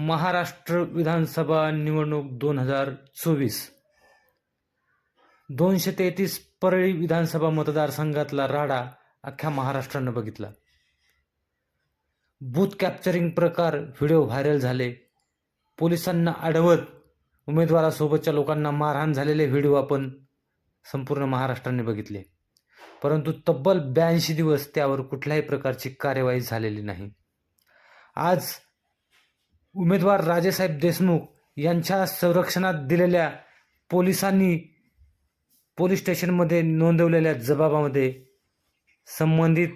महाराष्ट्र विधानसभा निवडणूक दोन हजार चोवीस. दोनशे तेहतीस परळी विधानसभा मतदारसंघातला राडा अख्ख्या महाराष्ट्रानं बघितला. बूथ कॅप्चरिंग प्रकार व्हिडिओ व्हायरल झाले. पोलिसांना अडवत उमेदवारासोबतच्या लोकांना मारहाण झालेले व्हिडिओ आपण संपूर्ण महाराष्ट्राने बघितले. परंतु तब्बल ब्याऐंशी दिवस त्यावर कुठल्याही प्रकारची कार्यवाही झालेली नाही. आज उमेदवार राजेसाहेब देशमुख यांच्या संरक्षणात दिलेल्या पोलिसांनी पोलीस स्टेशनमध्ये नोंदवलेल्या जबाबामध्ये संबंधित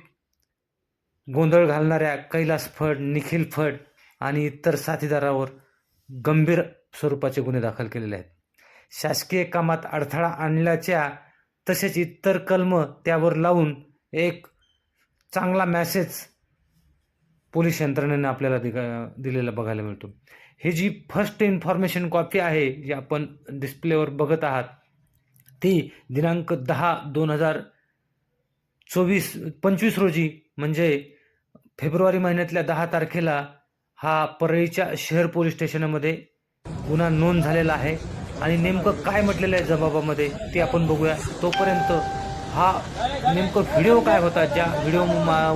गोंधळ घालणाऱ्या कैलास फड निखिल फड आणि इतर साथीदारावर गंभीर स्वरूपाचे गुन्हे दाखल केलेले आहेत. शासकीय कामात अडथळा आणल्याच्या तसेच इतर कलम त्यावर लावून एक चांगला मॅसेज पोलीस यंत्रणेने आपल्याला दिगा दिलेला बघायला मिळतो. ही जी फर्स्ट इन्फॉर्मेशन कॉपी आहे जी आपण डिस्प्लेवर बघत आहात ती दिनांक दहा दोन हजार चोवीस पंचवीस रोजी म्हणजे फेब्रुवारी महिन्यातल्या दहा तारखेला हा परळीच्या शहर पोलीस स्टेशनमध्ये गुन्हा नोंद झालेला आहे. आणि नेमकं काय म्हटलेलं आहे जबाबामध्ये ते आपण बघूया. तोपर्यंत हा नेमकं व्हिडिओ काय होता? ज्या व्हिडिओ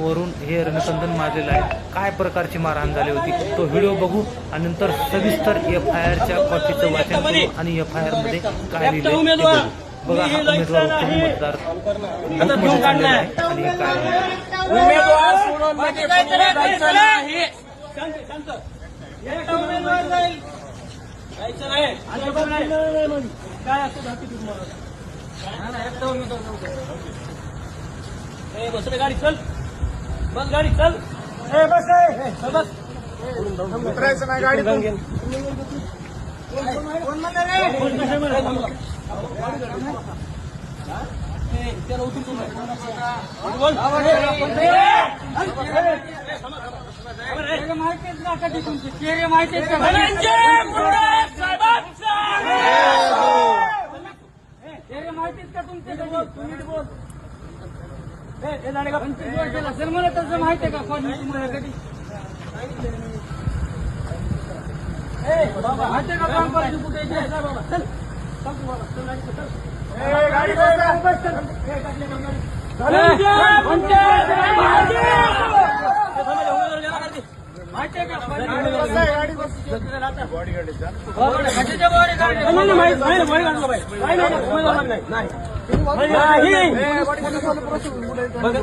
वरून हे रणकंदन मारलेलं आहे काय प्रकारची मारहाण झाली होती? तो व्हिडिओ बघू आणि नंतर सविस्तर एफ आय आरच्या कॉपीचं वाचन करू आणि एफ आय आरमध्ये काय लिहिलंय ते बघू. बघा हा उमेदवार मतदार बूथमध्ये चाललेला आहे आणि हे काय. काय असं बस रे गाडी चल बस गाडी चल ए बस बस उतरायचं नाही गाडी कोण म्हणणार रे? कोण म्हणणार? त्याला उचलून बोल. बोल. माहितीच ना कधी तुमची चेहरे माहितीच का चेहरे माहितीच का तुमचे तुम्ही बोल ए, हे झाले का पंचवीस वर्ष झालं. सर मला तसं माहिती आहे का कोण तुम्हाला कधी माहिती आहे का ग्रामपंचायत कुठे आहे? चल बाबा, चल. चल तू बाबा, चल गाडी, चल. ए, गाडी बस, गाडी बस. ए, गाडी, गाडी, गाडी. ए, गाडी? गाडी?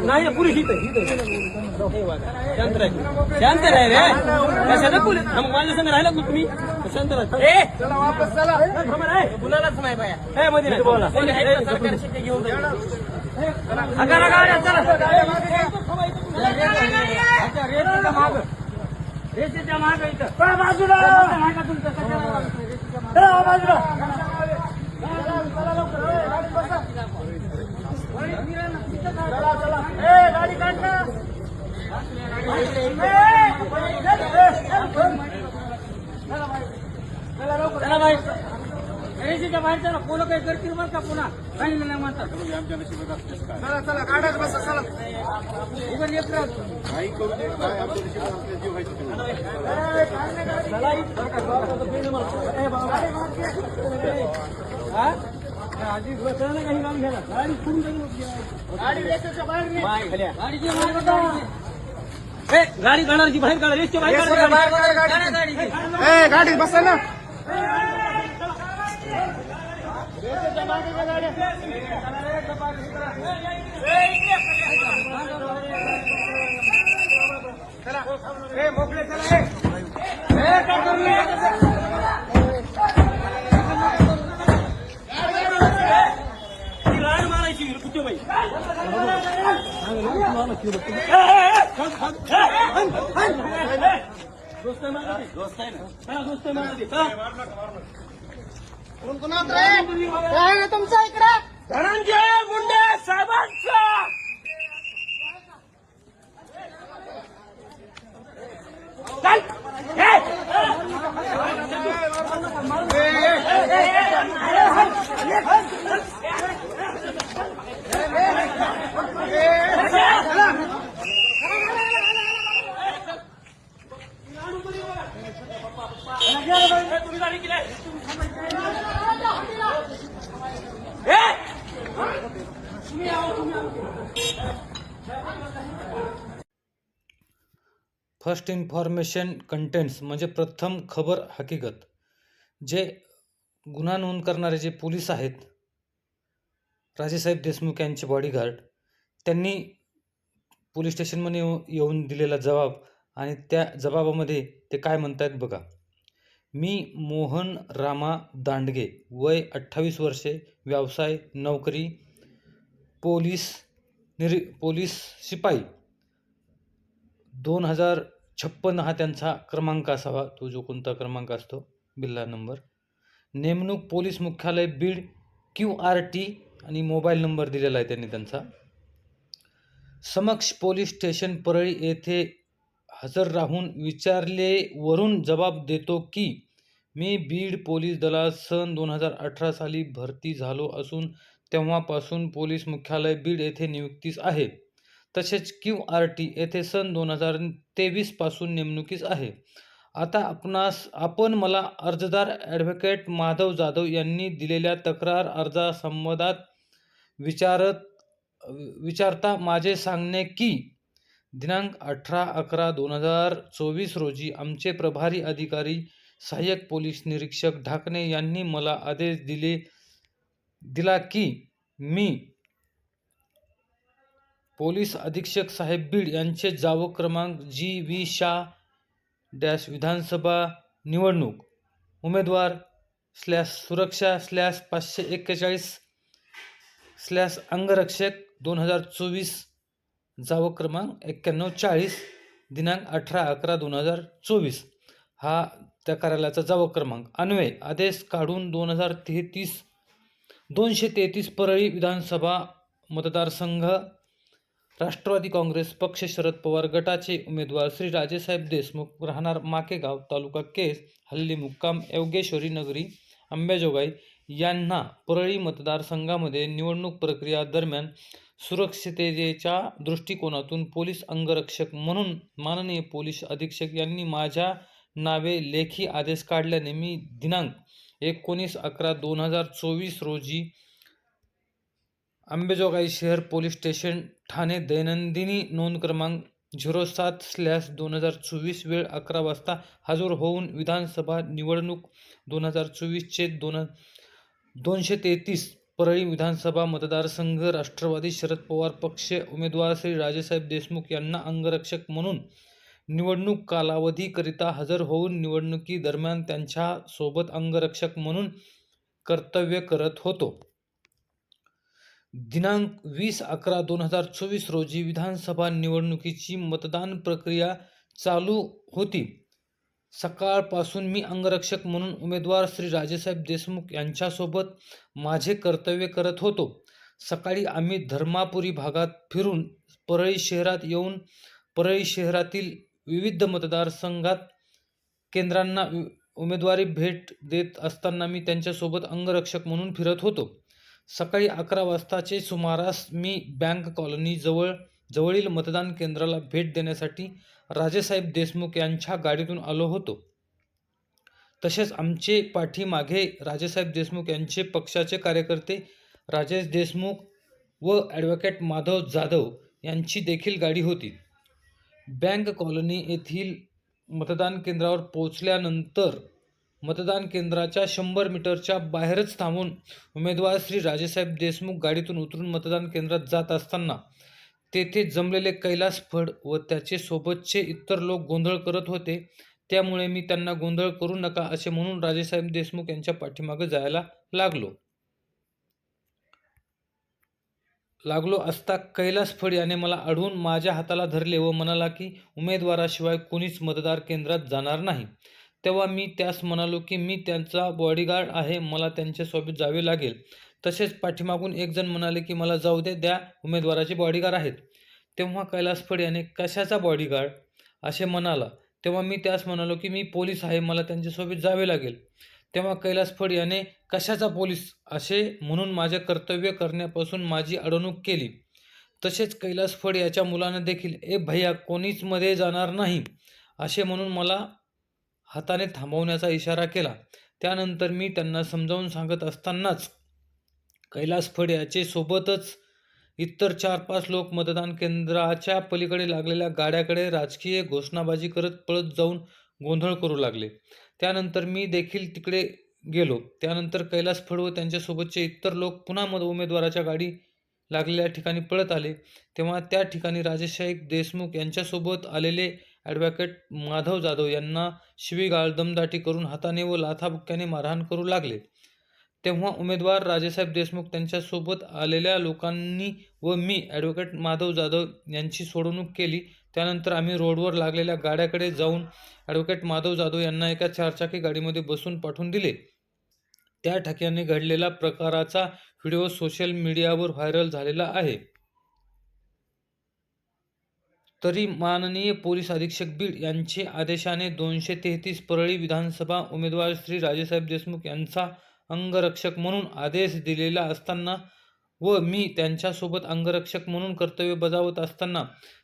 नाही, इथं शांत राह शांत राह रे कशाला मग. माझ्या संग राहिला तुम्ही शांत राह ए चला वापस चला थांबा रे. गुलालाच नाही बाया मध्ये बोला घेऊन चला रेतीच्या मागं. इथं बाजूला नाही का तुमचं? चला, बाजूला गाडी काढ ना. चला बाहेर चला पोलं काही करतील बरं का पुन्हा सांगितलं नाही म्हणतात चला चला गाड्यात बसा चला उभं येत राहा. चला. हा? आधी काही घ्यायला. गाडी. गाडी बाहेर. गाडीची गाडी. गाडी काढायची बाहेर काढा रेसच्या बाहेर बसा ना मोकळे चला दोस्त आहे दोस्त ना दोस्त आहे हा. कोणकोणात रे काय रे तुमचा इकडे धनंजय मुंडे साहेबांचा चल ए! ए, तुम्ही गाडी केली आहे. ए! तुम्ही यावं, तुम्ही यावं. फर्स्ट इन्फॉर्मेशन कंटेंट्स म्हणजे प्रथम खबर हकीकत. जे गुन्हा नोंद करणारे जे पोलीस आहेत राजेसाहेब देशमुख यांचे बॉडीगार्ड त्यांनी पोलीस स्टेशनमध्ये येऊ येऊन दिलेला जबाब आणि त्या जबाबामध्ये ते काय म्हणतात बघा. मी मोहन रामा दांडगे वय अठ्ठावीस वर्षे व्यवसाय नोकरी पोलीस निरी पोलीस शिपाई. दोन हजार छप्पन्न हा त्यांचा क्रमांक असावा. तो जो कोणता क्रमांक असतो? बिल्ला नंबर. नेमणूक पोलीस मुख्यालय बीड क्यू आर टी आणि मोबाईल नंबर दिलेला आहे त्यांनी त्यांचा. समक्ष पोलीस स्टेशन परळी येथे हजर राहून विचारले वरून जबाब देतो की मी बीड पोलीस दलात सन दोन हजार अठरा साली भरती झालो असून तेव्हापासून पोलीस मुख्यालय बीड येथे नियुक्तीस आहे. तसेच क्यू आर टी येथे सन दोन हजार तेवीसपासून नेमणुकीस आहे. आता आपणास आपण मला अर्जदार ॲडव्होकेट माधव जाधव यांनी दिलेल्या तक्रार अर्जासंबंधात विचारत विचारता माझे सांगणे की दिनांक अठरा अकरा दोन हजार चोवीस रोजी आमचे प्रभारी अधिकारी सहाय्यक पोलीस निरीक्षक ढाकणे यांनी मला आदेश दिले दिला की मी पोलीस अधीक्षक साहेब बीड यांचे जावं क्रमांक जी व्ही शाह डॅश विधानसभा निवडणूक. उमेदवार स्लॅश सुरक्षा स्लॅश पाचशे एक्केचाळीस स्लॅश अंगरक्षक दोन हजार चोवीस जावं क्रमांक एक्क्याण्णव चाळीस दिनांक अठरा अकरा दोन हजार चोवीस. हा त्या कार्यालयाचा जावं क्रमांक. अन्वय आदेश काढून दोन हजार तेहतीस दोनशे तेहतीस परळी विधानसभा मतदारसंघ राष्ट्रवादी काँग्रेस पक्ष शरद पवार गटाचे उमेदवार श्री राजेसाहेब देशमुख राहणार माकेगाव तालुका केस हल्ली मुक्काम योगेश्वरी नगरी अंबेजोगाई यांना परळी मतदारसंघामध्ये निवडणूक प्रक्रिया दरम्यान सुरक्षिततेच्या दृष्टिकोनातून पोलीस अंगरक्षक म्हणून माननीय पोलीस अधीक्षक यांनी माझ्या नावे लेखी आदेश काढल्याने मी दिनांक एकोणीस अकरा दोन हजार चोवीस रोजी अंबेजोगाई शहर पोलीस स्टेशन ठाणे दैनंदिनी नोंद क्रमांक झिरो सात स्लॅश दोन हजार चोवीस वेळ अकरा वाजता हजर होऊन विधानसभा निवडणूक दोन हजार चोवीसचे दोन दोनशे तेहतीस परळी विधानसभा मतदारसंघ राष्ट्रवादी शरद पवार पक्ष उमेदवार श्री राजेसाहेब देशमुख यांना अंगरक्षक म्हणून निवडणूक कालावधीकरिता हजर होऊन निवडणुकीदरम्यान त्यांच्यासोबत त्यांच्यासोबत अंगरक्षक म्हणून कर्तव्य करत होतो. दिनांक वीस अकरा दोन हजार चोवीस रोजी विधानसभा निवडणुकीची मतदान प्रक्रिया चालू होती. सकाळपासून मी अंगरक्षक म्हणून उमेदवार श्री राजेसाहेब देशमुख यांच्यासोबत माझे कर्तव्य करत होतो. सकाळी आम्ही धर्मापुरी भागात फिरून परळी शहरात येऊन परळी शहरातील विविध मतदारसंघात केंद्रांना उ- उमेदवारी भेट देत असताना मी त्यांच्यासोबत अंगरक्षक म्हणून फिरत होतो. सकाळी अकरा वाजताचे सुमारास मी बँक कॉलनी जवळ जवळील मतदान केंद्राला भेट देण्यासाठी राजेसाहेब देशमुख यांच्या गाडीतून आलो होतो. तसेच आमचे पाठीमागे राजेसाहेब देशमुख यांचे पक्षाचे कार्यकर्ते राजेश देशमुख व ॲडव्होकेट माधव जाधव यांची देखील गाडी होती. बँक कॉलनी येथील मतदान केंद्रावर पोचल्यानंतर मतदान केंद्राच्या शंभर मीटरच्या बाहेरच थांबून उमेदवार श्री राजेसाहेब देशमुख गाडीतून उतरून मतदान केंद्रात जात असताना तेथे जमलेले कैलास फड व त्याचे सोबतचे इतर लोक गोंधळ करत होते. त्यामुळे मी त्यांना गोंधळ करू नका असे म्हणून राजेसाहेब देशमुख यांच्या पाठीमागे जायला लागलो. लागलो असता कैलास फड याने मला अडवून माझ्या हाताला धरले व म्हणाला की उमेदवाराशिवाय कोणीच मतदार केंद्रात जाणार नाही. तेव्हा मी त्यास म्हणालो की मी त्यांचा बॉडीगार्ड आहे मला त्यांच्यासोबत जावे लागेल. तसेच पाठीमागून एक जण म्हणाले की मला जाऊ दे द्या उमेदवाराचे बॉडीगार्ड आहेत. तेव्हा कैलास फड याने कशाचा बॉडीगार्ड असे म्हणाला. तेव्हा मी त्यास म्हणालो की मी पोलीस आहे मला त्यांच्यासोबत जावे लागेल. तेव्हा कैलास फड याने कशाचा पोलीस? असे म्हणून माझे कर्तव्य करण्यापासून माझी अडवणूक केली. तसेच कैलास फड याच्या मुलानं देखील ए भैया कोणीच मध्ये जाणार नाही. असे म्हणून मला हाताने थांबवण्याचा इशारा केला. त्यानंतर मी त्यांना समजावून सांगत असतानाच कैलास फड याचे सोबतच इतर चार पाच लोक मतदान केंद्राच्या पलीकडे लागलेल्या गाड्याकडे राजकीय घोषणाबाजी करत पळत जाऊन गोंधळ करू लागले. त्यानंतर मी देखील तिकडे गेलो. त्यानंतर कैलास फड व त्यांच्यासोबतचे इतर लोक पुन्हा मत उमेदवाराच्या गाडी लागलेल्या ठिकाणी पळत आले. तेव्हा त्या ठिकाणी राजेशाही देशमुख यांच्यासोबत आलेले ॲडव्होकेट माधव जाधव यांना शिवीगाळ दमदाटी करून हाताने व लाथाबुक्क्याने मारहाण करू लागले. तेव्हा उमेदवार राजेसाहेब देशमुख त्यांच्यासोबत आलेल्या लोकांनी व मी ॲडव्होकेट माधव जाधव यांची सोडवणूक केली. त्यानंतर आम्ही रोडवर लागलेल्या गाड्याकडे जाऊन ॲडव्होकेट माधव जाधव यांना एका चारचाकी गाडीमध्ये बसून पाठवून दिले. त्या ठक्याने घडलेला प्रकाराचा व्हिडिओ सोशल मीडियावर व्हायरल झालेला आहे. तरी माननीय पोलीस अधीक्षक बीड यांचे आदेशाने दोनशे तेहतीस परळी विधानसभा उमेदवार श्री राजेसाहेब देशमुख यांचा अंगरक्षक म्हणून आदेश दिलेला असताना व मी त्यांच्यासोबत अंगरक्षक म्हणून कर्तव्य बजावत असताना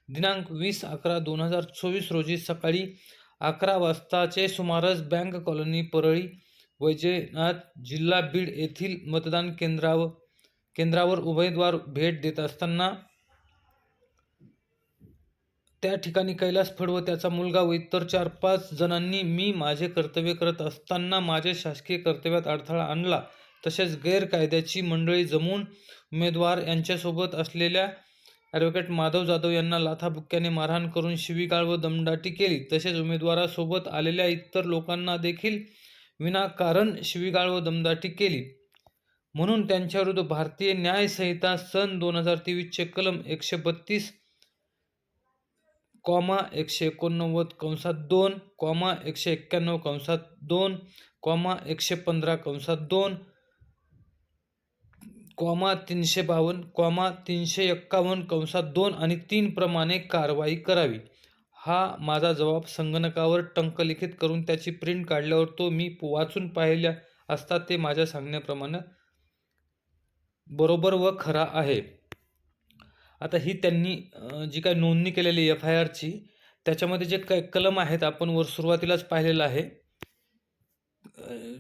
दिनांक वीस अकरा दोन हजार चोवीस रोजी सकाळी अकरा वाजताचे सुमारास बँक कॉलनी परळी वैजनाथ जिल्हा बीड येथील मतदान केंद्रावर केंद्रावर उमेदवार भेट देत असताना त्या ठिकाणी कैलास फड व त्याचा मुलगा व इतर चार पाच जणांनी मी माझे कर्तव्य करत असताना माझ्या शासकीय कर्तव्यात अडथळा आणला. तसेच गैरकायद्याची मंडळी जमवून उमेदवार यांच्यासोबत असलेल्या ॲडव्होकेट माधव जाधव यांना लाथाबुक्क्याने मारहाण करून शिवीगाळ व दमदाटी केली. तसेच उमेदवारासोबत आलेल्या इतर लोकांना देखील विनाकारण शिवीगाळ व दमदाटी केली. म्हणून त्यांच्याविरुद्ध भारतीय न्यायसंहिता सन दोन हजार तेवीसचे कलम एकशे बत्तीस कॉमा एकशे एकोणनव्वद कंसात दोन कॉमा एकशे एक्क्याण्णव कंसात दोन कॉमा एकशे पंधरा कंसात दोन कॉमा तीनशे बावन्न कॉमा तीनशे एक्कावन्न कंसात दोन आणि तीन प्रमाणे कारवाई करावी. हा माझा जबाब संगणकावर टंकलिखित करून त्याची प्रिंट काढल्यावर तो मी वाचून पाहिल्या असता ते माझ्या सांगण्याप्रमाणे बरोबर व खरा आहे. आता ही त्यांनी जी काय नोंदणी केलेली एफ आय आरची त्याच्यामध्ये जे काय कलम आहेत आपण वर सुरुवातीलाच पाहिलेलं आहे.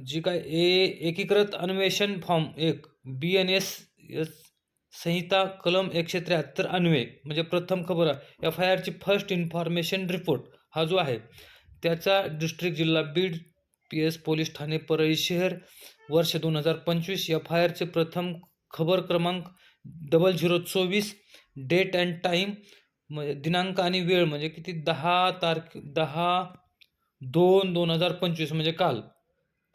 जी काय ए एकीकृत अन्वेषण फॉर्म एक बी एन एस एस संहिता कलम एकशे त्र्याहत्तर अन्वये म्हणजे प्रथम खबर एफ आय आरची फर्स्ट इन्फॉर्मेशन रिपोर्ट हा जो आहे त्याचा डिस्ट्रिक्ट जिल्हा बीड पी एस पोलीस ठाणे परळी शहर वर्ष दोन हजार पंचवीस एफ आय आरचे प्रथम खबर क्रमांक डबल झिरो चोवीस डेट अँड टाईम म्हणजे दिनांक आणि वेळ म्हणजे किती? दहा तारख दहा दोन दोन हजार पंचवीस म्हणजे काल.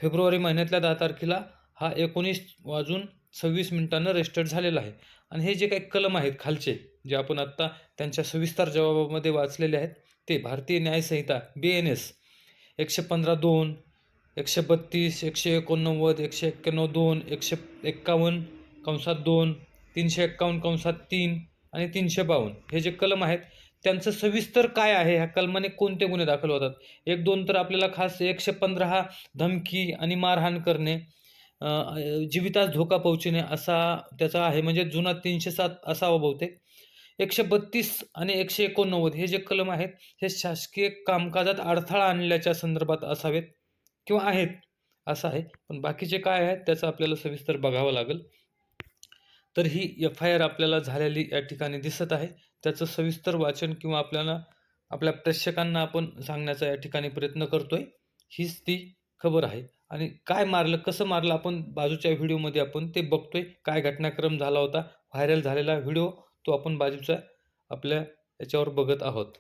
फेब्रुवारी महिन्यातल्या दहा तारखेला हा एकोणीस वाजून सव्वीस मिनिटांनं रजिस्टर्ड झालेला आहे. आणि हे जे काही कलम आहेत खालचे जे आपण आत्ता त्यांच्या सविस्तर जबाबामध्ये वाचलेले आहेत ते भारतीय न्यायसंहिता बी एन एस एकशे पंधरा दोन एकशे बत्तीस एकशे एकोणनव्वद एकशे एक्क्याण्णव दोन एकशे एक्कावन्न कंसात दोन तीनशे एक्कावन्न कंसात तीन आणि तीनशे बावन्न. हे जे कलम आहेत त्यांचं सविस्तर काय आहे? ह्या कलमाने कोणते गुन्हे दाखल होतात? एक दोन तर आपल्याला खास एकशे पंधरा हा धमकी आणि मारहाण करणे जीवितास धोका पोहोचणे असा त्याचा आहे. म्हणजे जुना तीनशे सात असावा बहुतेक. एकशे बत्तीस आणि एकशे एकोणनव्वद हे जे कलम आहेत हे शासकीय कामकाजात अडथळा आणल्याच्या संदर्भात असावेत किंवा आहेत असं आहे. पण बाकीचे काय आहेत त्याचं आपल्याला सविस्तर बघावं लागेल. तर ही एफ आय आर आपल्याला झालेली या ठिकाणी दिसत आहे. त्याचं सविस्तर वाचन किंवा आपल्याला आपल्या प्रेक्षकांना आपण सांगण्याचा या ठिकाणी प्रयत्न करतोय. हीच ती खबर आहे. आणि काय मारलं कसं मारलं आपण बाजूच्या व्हिडिओमध्ये आपण ते बघतोय. काय घटनाक्रम झाला होता व्हायरल झालेला व्हिडिओ तो आपण बाजूचा आपल्या याच्यावर बघत आहोत.